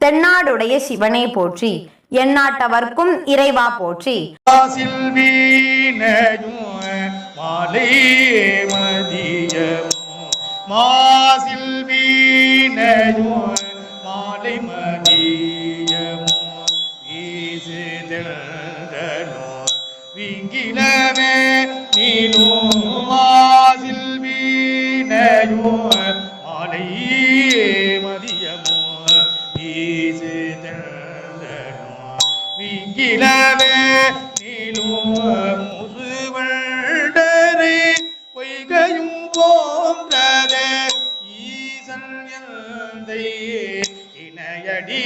தென்னாடுடைய சிவனே போற்றி எந்நாட்டவர்க்கும் இறைவா போற்றி. வாசில் வீணையும் மாலை மதியமும். மாசில் வீணையும் மாலை மதியமும். வீசுதலோ விங்கிலவே நீலும் மாசில் வீணையும் மாலை வீசுதலோ விங்கிலவே நீலும் முசுவண்டரே பொய்கையும் போன்றதே ஈசன் எந்தை இணையடி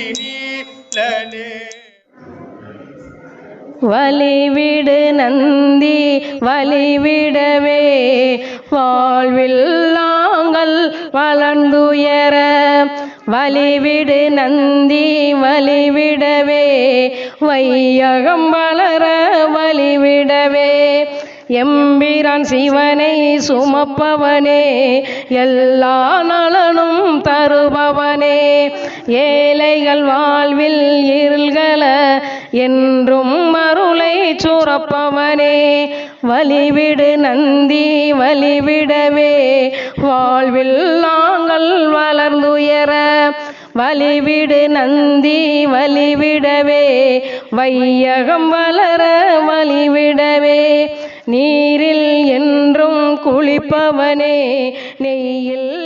வழிவிடு நந்தி வழிவிடவே வாழ்வில்லா வழிவிடு நந்தி வழிவிடவே. வையகம் வளர வழிவிடவே. எம்பிரான் சிவனை சுமப்பவனே எல்லா நலனும் தருபவனே. ஏழைகள் வாழ்வில் இருள்கள என்றும் மருளை சுரப்பவனே. வழிவிடு நந்தி வழிவிடவே. வாழ்வில் நாங்கள் வழிவிடு நந்தி வழிவிடவே. வையகம் வளர வழிவிடவே. நீரில் என்றும் குளிப்பவனே நெய்யில்